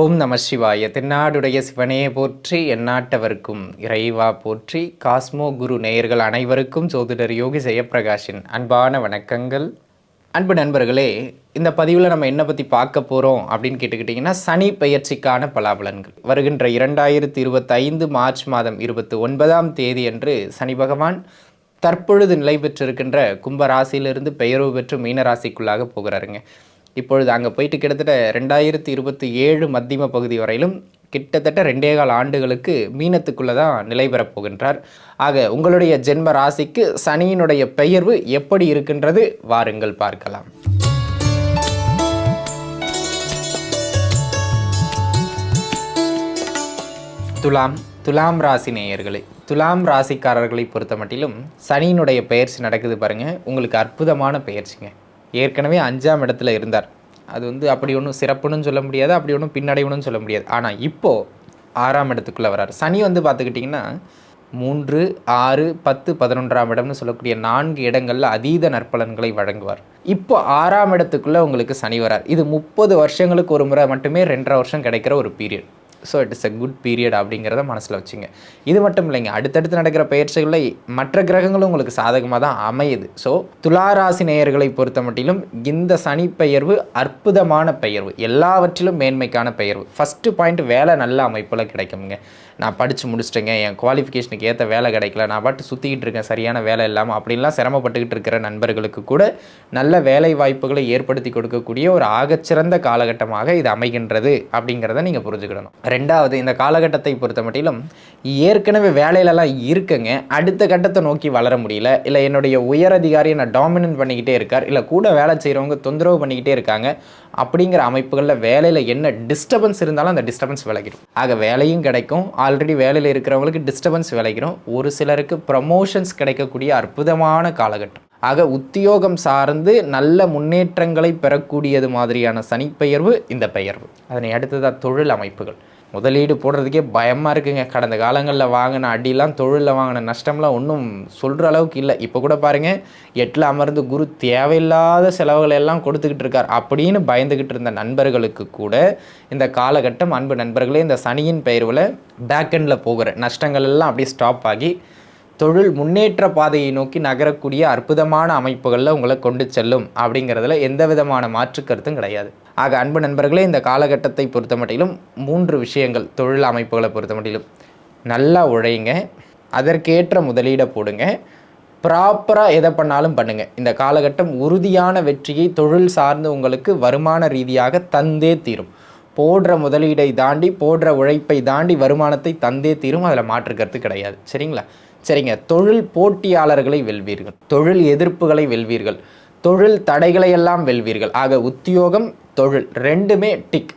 ஓம் நம சிவாய. தென்னாடுடைய சிவனையே போற்றி எந்நாட்டவர்க்கும் இறைவா போற்றி. காஸ்மோ குரு நேயர்கள் அனைவருக்கும் ஜோதிடர் யோகி ஜெயப்பிரகாஷின் அன்பான வணக்கங்கள். அன்பு நண்பர்களே இந்த பதிவில் நம்ம என்ன பற்றி பார்க்க போகிறோம் அப்படின்னு கேட்டுக்கிட்டிங்கன்னா சனி பெயர்ச்சிக்கான பலாபலன்கள். வருகின்ற இரண்டாயிரத்தி இருபத்தைந்து மார்ச் மாதம் இருபத்தி ஒன்பதாம் தேதி அன்று சனி பகவான் தற்பொழுது நிலை பெற்றிருக்கின்ற கும்ப ராசியிலிருந்து பெயர்வு பெற்று மீனராசிக்குள்ளாக போகிறாருங்க. இப்பொழுது அங்கே போயிட்டு கிட்டத்தட்ட ரெண்டாயிரத்தி இருபத்தி ஏழு மத்தியம பகுதி வரையிலும் கிட்டத்தட்ட ரெண்டே கால் ஆண்டுகளுக்கு மீனத்துக்குள்ளே தான் நிலை பெறப் போகின்றார். ஆக உங்களுடைய ஜென்ம ராசிக்கு சனியினுடைய பெயர்வு எப்படி இருக்கின்றது வாருங்கள் பார்க்கலாம். துலாம் துலாம் ராசி நேயர்களே துலாம் ராசிக்காரர்களை பொறுத்த மட்டிலும் சனியினுடைய பெயர்ச்சி நடக்குது பாருங்கள் உங்களுக்கு அற்புதமான பெயர்ச்சிங்க. ஏற்கனவே அஞ்சாம் இடத்துல இருந்தார். அது வந்து அப்படி ஒன்றும் சிறப்புன்னு சொல்ல முடியாது அப்படி ஒன்றும் பின்னடைவுன்னு சொல்ல முடியாது. ஆனால் இப்போது ஆறாம் இடத்துக்குள்ளே வரார். சனி வந்து பார்த்துக்கிட்டிங்கன்னா மூன்று ஆறு பத்து பதினொன்றாம் இடம்னு சொல்லக்கூடிய நான்கு இடங்களில் அதீத நற்பலன்களை வழங்குவார். இப்போ ஆறாம் இடத்துக்குள்ளே உங்களுக்கு சனி வரார். இது முப்பது வருஷங்களுக்கு ஒரு முறை மட்டுமே ரெண்டரை வருஷம் கிடைக்கிற ஒரு period so it is a good period அப்படிங்கிறத மனசில் வச்சுங்க. இது மட்டும் இல்லைங்க. அடுத்தடுத்து நடக்கிற பயிற்சிகளில் மற்ற கிரகங்களும் உங்களுக்கு சாதகமாக தான் அமையுது. ஸோ துளாராசி நேயர்களை பொறுத்த மட்டிலும் இந்த சனி பெயர்வு அற்புதமான பெயர்வு. எல்லாவற்றிலும் மேன்மைக்கான பெயர்வு. ஃபஸ்ட்டு பாயிண்ட் வேலை நல்ல அமைப்பில் கிடைக்குங்க நான் படித்து முடிச்சிட்டேங்க. என் குவாலிஃபிகேஷனுக்கு ஏற்ற வேலை கிடைக்கல. நான் பாட்டு சுற்றிக்கிட்டு இருக்கேன். சரியான வேலை இல்லாமல் அப்படின்லாம் சிரமப்பட்டுக்கிட்டு இருக்கிற நண்பர்களுக்கு கூட நல்ல வேலை வாய்ப்புகளை ஏற்படுத்தி கொடுக்கக்கூடிய ஒரு ஆகச்சிறந்த காலகட்டமாக இது அமைகின்றது அப்படிங்கிறத நீங்கள் புரிஞ்சுக்கிடணும். ரெண்டாவது இந்த காலகட்டத்தை பொறுத்த மட்டிலும் ஏற்கனவே வேலையிலலாம் இருக்குங்க. அடுத்த கட்டத்தை நோக்கி வளர முடியல. இல்லை என்னுடைய உயர் அதிகாரியை நான் டாமினன்ட் பண்ணிக்கிட்டே இருக்கார். இல்லை கூட வேலை செய்கிறவங்க தொந்தரவு பண்ணிக்கிட்டே இருக்காங்க. அப்படிங்கிற அமைப்புகளில் வேலையில் என்ன டிஸ்டர்பன்ஸ் இருந்தாலும் அந்த டிஸ்டர்பன்ஸ் விலகிடும். ஆக வேலையும் கிடைக்கும். ஆல்ரெடி வேலையில் இருக்கிறவங்களுக்கு டிஸ்டர்பன்ஸ் விளைக்கிறோம் ஒரு சிலருக்கு ப்ரமோஷன்ஸ் கிடைக்கக்கூடிய அற்புதமான காலகட்டம். ஆக உத்தியோகம் சார்ந்து நல்ல முன்னேற்றங்களை பெறக்கூடியது மாதிரியான சனிப்பெயர்வு இந்த பெயர்வு. அதனை அடுத்ததாக தொழில் அமைப்புகள். முதலீடு போடுறதுக்கே பயமாக இருக்குங்க. கடந்த காலங்களில் வாங்கின அடிலாம் தொழிலில் வாங்கின நஷ்டம்லாம் ஒன்றும் சொல்கிற அளவுக்கு இல்லை. இப்போ கூட பாருங்கள் எட்டில் அமர்ந்து குரு தேவையில்லாத செலவுகளை எல்லாம் கொடுத்துக்கிட்டு இருக்கார். அப்படின்னு பயந்துக்கிட்டு இருந்த நண்பர்களுக்கு கூட இந்த காலகட்டம் அன்பு நண்பர்களே இந்த சனியின் பெயர்வில் பேக்கெண்டில் போகிற நஷ்டங்கள் எல்லாம் அப்படியே ஸ்டாப் ஆகி தொழில் முன்னேற்ற பாதையை நோக்கி நகரக்கூடிய அற்புதமான அமைப்புகளில் உங்களை கொண்டு செல்லும் அப்படிங்கிறதுல எந்த விதமான மாற்று கருத்தும் கிடையாது. ஆக அன்பு நண்பர்களே இந்த காலகட்டத்தை பொறுத்த மட்டிலும் மூன்று விஷயங்கள் தொழில் அமைப்புகளை பொறுத்த மட்டிலும். நல்லா உழையுங்க அதற்கேற்ற முதலீடை போடுங்க ப்ராப்பராக எதை பண்ணாலும் பண்ணுங்கள் இந்த காலகட்டம் உறுதியான வெற்றியை தொழில் சார்ந்து உங்களுக்கு வருமான ரீதியாக தந்தே தீரும். போடுற முதலீடை தாண்டி போடுற உழைப்பை தாண்டி வருமானத்தை தந்தே தீரும். அதில் மாற்றுக்கிறது கிடையாது. சரிங்களா? சரிங்க. தொழில் போட்டியாளர்களை வெல்வீர்கள். தொழில் எதிர்ப்புகளை வெல்வீர்கள். தொழில் தடைகளை எல்லாம் வெல்வீர்கள். ஆக உத்தியோகம் தொழில் ரெண்டுமே டிக்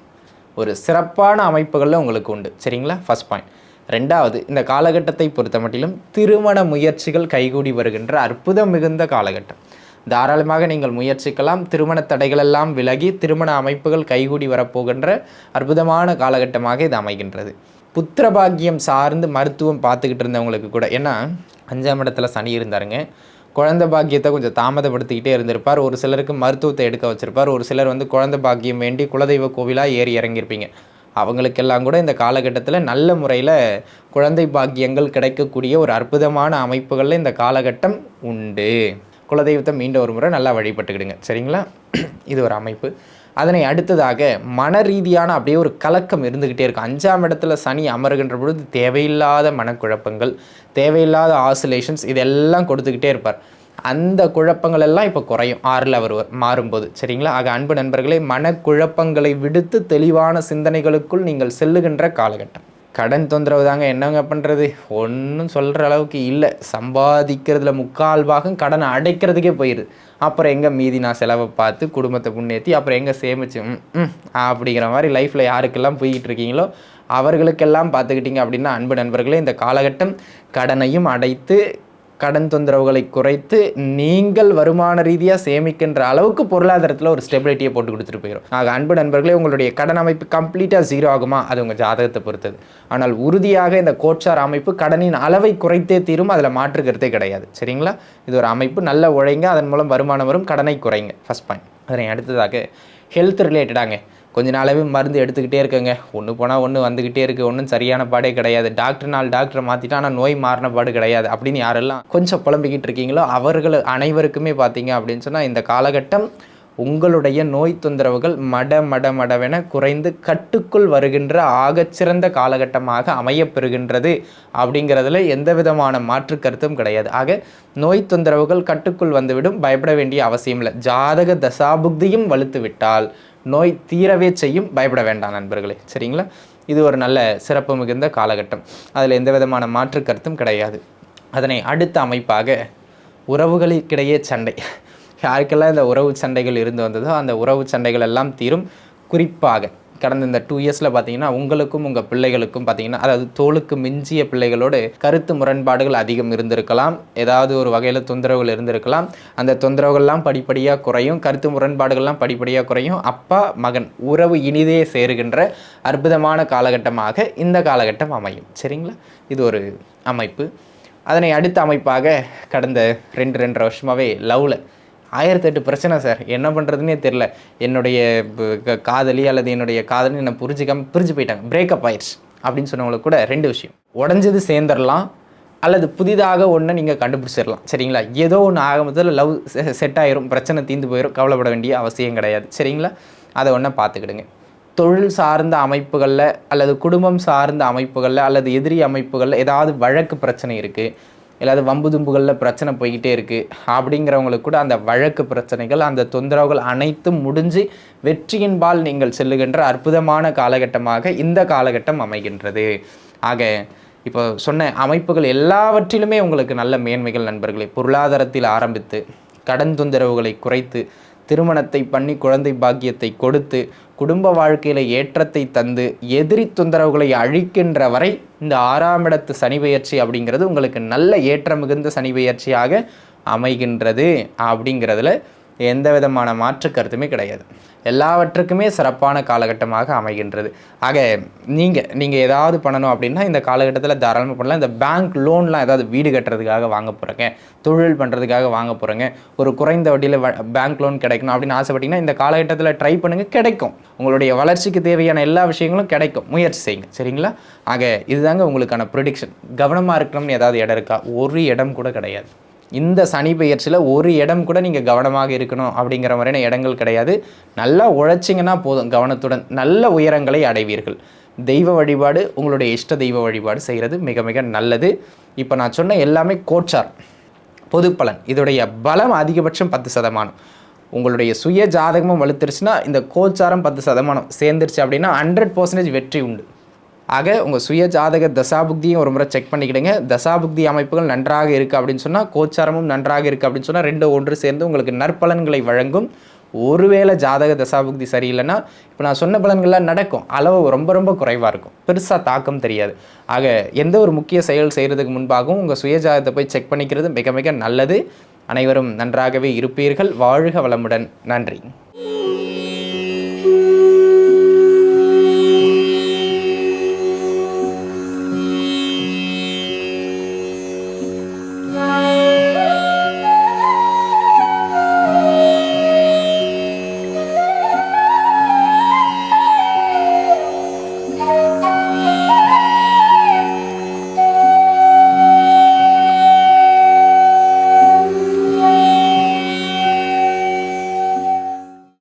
ஒரு சிறப்பான அமைப்புகளில் உங்களுக்கு உண்டு. சரிங்களா? ஃபர்ஸ்ட் பாயிண்ட் ரெண்டாவது இந்த காலகட்டத்தை பொறுத்த மட்டிலும் திருமண முயற்சிகள் கைகூடி வருகின்ற அற்புதம் மிகுந்த காலகட்டம். தாராளமாக நீங்கள் முயற்சிக்கலாம். திருமண தடைகளெல்லாம் விலகி திருமண அமைப்புகள் கைகூடி வரப்போகின்ற அற்புதமான காலகட்டமாக இது அமைகின்றது. புத்திரபாக்கியம் சார்ந்து மருத்துவம் பார்த்துக்கிட்டு இருந்தவங்களுக்கு கூட ஏன்னா அஞ்சாம் இடத்துல சனி இருந்தாருங்க. குழந்தை பாக்கியத்தை கொஞ்சம் தாமதப்படுத்திக்கிட்டே இருந்திருப்பார். ஒரு சிலருக்கு மருத்துவத்தை எடுக்க வச்சுருப்பார். ஒரு சிலர் வந்து குழந்தை பாக்கியம் வேண்டி குலதெய்வ கோவிலாக ஏறி இறங்கியிருப்பீங்க. அவங்களுக்கெல்லாம் கூட இந்த காலகட்டத்தில் நல்ல முறையில் குழந்தை பாக்கியங்கள் கிடைக்கக்கூடிய ஒரு அற்புதமான அமைப்புகளில் இந்த காலகட்டம் உண்டு. குலதெய்வத்தை மீண்டும் ஒரு முறை நல்லா வழிபட்டுக்கிடுங்க. சரிங்களா? இது ஒரு அமைப்பு. அதனை அடுத்ததாக மன ரீதியான அப்படியே ஒரு கலக்கம் இருந்துக்கிட்டே இருக்கும். அஞ்சாம் இடத்துல சனி அமருகின்ற பொழுது தேவையில்லாத மனக்குழப்பங்கள் தேவையில்லாத ஆசிலேஷன்ஸ் இதெல்லாம் கொடுத்துக்கிட்டே இருப்பார். அந்த குழப்பங்கள் எல்லாம் இப்போ குறையும். ஆறில் அவர் மாறும்போது. சரிங்களா? ஆக அன்பு நண்பர்களே மனக்குழப்பங்களை விடுத்து தெளிவான சிந்தனைகளுக்குள் நீங்கள் செல்லுகின்ற காலகட்டம். கடன் தொந்தரவு தாங்க என்னங்க பண்ணுறது ஒன்றும் சொல்கிற அளவுக்கு இல்லை. சம்பாதிக்கிறதுல முக்கால் பாகம் கடனை அடைக்கிறதுக்கே போயிடுது அப்புறம் எங்கே மீதி நான் செலவை பார்த்து குடும்பத்தை முன்னேற்றி அப்புறம் எங்கே சேமிச்சு அப்படிங்கிற மாதிரி லைஃப்பில் யாருக்கெல்லாம் போய்கிட்டு இருக்கீங்களோ அவர்களுக்கெல்லாம் பார்த்துக்கிட்டிங்க அப்படின்னா அன்பு நண்பர்களே இந்த காலகட்டம் கடனையும் அடைத்து கடன் தொந்தரவுகளை குறைத்து நீங்கள் வருமான ரீதியாக சேமிக்கின்ற அளவுக்கு பொருளாதாரத்தில் ஒரு ஸ்டெபிலிட்டியை போட்டு கொடுத்துட்டு போயிடும் ஆக அன்பு நண்பர்களே உங்களுடைய கடன் அமைப்பு கம்ப்ளீட்டாக ஜீரோ ஆகுமா? அது உங்கள் ஜாதகத்தை பொறுத்தது. ஆனால் உறுதியாக இந்த கோட்சார் அமைப்பு கடனின் அளவை குறைத்தே தீரும் அதில் மாற்றுக்கிறதே கிடையாது. சரிங்களா? இது ஒரு அமைப்பு நல்ல உழைங்க அதன் மூலம் வருமானம் வரும் கடனை குறைங்க. ஃபஸ்ட் பாயிண்ட் அதனை அடுத்ததாக ஹெல்த் ரிலேட்டடாங்க கொஞ்ச நாளாகவே மருந்து எடுத்துக்கிட்டே இருக்கேங்க. ஒன்று போனால் ஒன்று வந்துக்கிட்டே இருக்குது ஒன்றும் சரியான பாடே கிடையாது. டாக்டர் நாள் டாக்டரை மாற்றிட்டா ஆனால் நோய் மாறின பாடு கிடையாது அப்படின்னு யாரெல்லாம் கொஞ்சம் புலம்பிக்கிட்டு இருக்கீங்களோ அவர்கள் அனைவருக்குமே பார்த்தீங்க அப்படின்னு சொன்னால் இந்த காலகட்டம் உங்களுடைய நோய் தொந்தரவுகள் மட மட மடவென குறைந்து கட்டுக்குள் வருகின்ற ஆகச்சிறந்த காலகட்டமாக அமையப்பெறுகின்றது அப்படிங்கிறதுல எந்த விதமான மாற்று கருத்தும் கிடையாது. ஆக நோய் தொந்தரவுகள் கட்டுக்குள் வந்துவிடும். பயப்பட வேண்டிய அவசியம் இல்லை ஜாதக தசாபுக்தியும் வலுத்து விட்டால் நோய் தீரவே செய்யும். பயப்பட வேண்டாம் நண்பர்களே. சரிங்களா? இது ஒரு நல்ல சிறப்பு மிகுந்த காலகட்டம். அதில் எந்த விதமான மாற்று கருத்தும் கிடையாது. அதனை அடுத்த அமைப்பாக உறவுகளுக்கிடையே சண்டை. யாருக்கெல்லாம் இந்த உறவு சண்டைகள் இருந்து வந்ததோ அந்த உறவு சண்டைகள் எல்லாம் தீரும். குறிப்பாக கடந்த இந்த டூ இயர்ஸில் பார்த்தீங்கன்னா உங்களுக்கும் உங்கள் பிள்ளைகளுக்கும் பார்த்தீங்கன்னா அதாவது தோளுக்கு மிஞ்சிய பிள்ளைகளோடு கருத்து முரண்பாடுகள் அதிகம் இருந்திருக்கலாம். ஏதாவது ஒரு வகையில் தொந்தரவுகள் இருந்திருக்கலாம். அந்த தொந்தரவுகள்லாம் படிப்படியாக குறையும். கருத்து முரண்பாடுகள்லாம் படிப்படியாக குறையும். அப்பா மகன் உறவு இனிதே சேருகின்ற அற்புதமான காலகட்டமாக இந்த காலகட்டம் அமையும். சரிங்களா? இது ஒரு அமைப்பு. அதனை அடுத்த அமைப்பாக கடந்த ரெண்டு ரெண்டரை வருஷமாகவே லவ்வில் ஆயிரத்தெட்டு பிரச்சனை சார். என்ன பண்ணுறதுனே தெரில என்னுடைய க- காதலி அல்லது என்னுடைய காதலி என்னை புரிஞ்சிக்காம பிரிஞ்சு போயிட்டாங்க. பிரேக்கப் ஆயிடுச்சு. அப்படின்னு சொன்னவங்களுக்கு கூட ரெண்டு விஷயம். உடஞ்சது சேர்ந்துடலாம் அல்லது புதிதாக ஒன்று நீங்கள் கண்டுபிடிச்சிடலாம் சரிங்களா? ஏதோ ஒன்று ஆக லவ் செட் ஆயிரும். பிரச்சனை தீந்து போயிடும் கவலைப்பட வேண்டிய அவசியம் கிடையாது. சரிங்களா? அதை ஒன்றை பார்த்துக்கிடுங்க. தொழில் சார்ந்த அமைப்புகளில் அல்லது குடும்பம் சார்ந்த அமைப்புகளில் அல்லது எதிரி அமைப்புகளில் ஏதாவது வழக்கு பிரச்சனை இருக்குது இல்லாத வம்பு தும்புகளில் பிரச்சனை போய்கிட்டே இருக்குது அப்படிங்கிறவங்களுக்கு கூட அந்த வழக்கு பிரச்சனைகள் அந்த தொந்தரவுகள் அனைத்தும் முடிஞ்சு வெற்றியின்பால் நீங்கள் செல்லுகின்ற அற்புதமான காலகட்டமாக இந்த காலகட்டம் அமைகின்றது. ஆக இப்போ சொன்ன அமைப்புகள் எல்லாவற்றிலுமே உங்களுக்கு நல்ல மேன்மைகள் நண்பர்களே. பொருளாதாரத்தில் ஆரம்பித்து கடன் தொந்தரவுகளை குறைத்து திருமணத்தை பண்ணி குழந்தை பாக்கியத்தை கொடுத்து குடும்ப வாழ்க்கையில் ஏற்றத்தை தந்து எதிரி தொந்தரவுகளை அழிக்கின்ற வரை இந்த ஆறாம் இடத்து சனி பெயர்ச்சி அப்படிங்கிறது உங்களுக்கு நல்ல ஏற்றம் மிகுந்த சனி பெயர்ச்சியாக அமைகின்றது அப்படிங்கிறதுல எந்த விதமான மாற்று கருத்துமே கிடையாது. எல்லாவற்றுக்குமே சிறப்பான காலகட்டமாக அமைகின்றது. ஆக நீங்கள் நீங்கள் ஏதாவது பண்ணணும் அப்படின்னா இந்த காலகட்டத்தில் தாராளமாக பண்ணலாம். இந்த பேங்க் லோன்லாம் ஏதாவது வீடு கட்டுறதுக்காக வாங்க போகிறேங்க தொழில் பண்ணுறதுக்காக வாங்க போகிறேங்க ஒரு குறைந்த வட்டியில் பேங்க் லோன் கிடைக்கணும் அப்படின்னு ஆசைப்பட்டீங்கன்னா இந்த காலகட்டத்தில் ட்ரை பண்ணுங்கள் கிடைக்கும். உங்களுடைய வளர்ச்சிக்கு தேவையான எல்லா விஷயங்களும் கிடைக்கும். முயற்சி செய்யுங்க. சரிங்களா? ஆக இதுதாங்க உங்களுக்கான ப்ரொடிக்ஷன் கவனமாக இருக்கணும்னு ஏதாவது இடம் இருக்கா? ஒரு இடம் கூட கிடையாது. இந்த சனி பெயர்ச்சியில் ஒரு இடம் கூட நீங்கள் கவனமாக இருக்கணும் அப்படிங்கிற மாதிரியான இடங்கள் கிடையாது. நல்லா உழைச்சிங்கன்னா போதும் கவனத்துடன். நல்ல உயரங்களை அடைவீர்கள். தெய்வ வழிபாடு உங்களுடைய இஷ்ட தெய்வ வழிபாடு செய்கிறது மிக மிக நல்லது. இப்போ நான் சொன்ன எல்லாமே கோச்சார் பொது பலன் இதோடைய பலம் அதிகபட்சம் பத்து சதமானம். உங்களுடைய சுய ஜாதகமும் வலுத்துருச்சுன்னா இந்த கோச்சாரம் பத்து சதமானம். சேர்ந்துருச்சு அப்படின்னா ஹண்ட்ரட் பர்சன்டேஜ் வெற்றி உண்டு. ஆக உங்கள் சுய ஜாதக தசாபுக்தியும் ஒரு முறை செக் பண்ணிக்கிடுங்க. தசாபுக்தி அமைப்புகள் நன்றாக இருக்குது அப்படின்னு சொன்னால் கோச்சாரமும் நன்றாக இருக்குது அப்படின்னு சொன்னால் ரெண்டு ஒன்று சேர்ந்து உங்களுக்கு நற்பலன்களை வழங்கும். ஒருவேளை ஜாதக தசாபுக்தி சரியில்லைன்னா இப்போ நான் சொன்ன பலன்கள்லாம் நடக்கும். அளவு ரொம்ப ரொம்ப குறைவாக இருக்கும். பெருசாக தாக்கம் தெரியாது. ஆக எந்த ஒரு முக்கிய செயல் செய்கிறதுக்கு முன்பாகவும் உங்கள் சுய ஜாதகத்தை போய் செக் பண்ணிக்கிறது மிக மிக நல்லது. அனைவரும் நன்றாகவே இருப்பீர்கள். வாழ்க வளமுடன். நன்றி.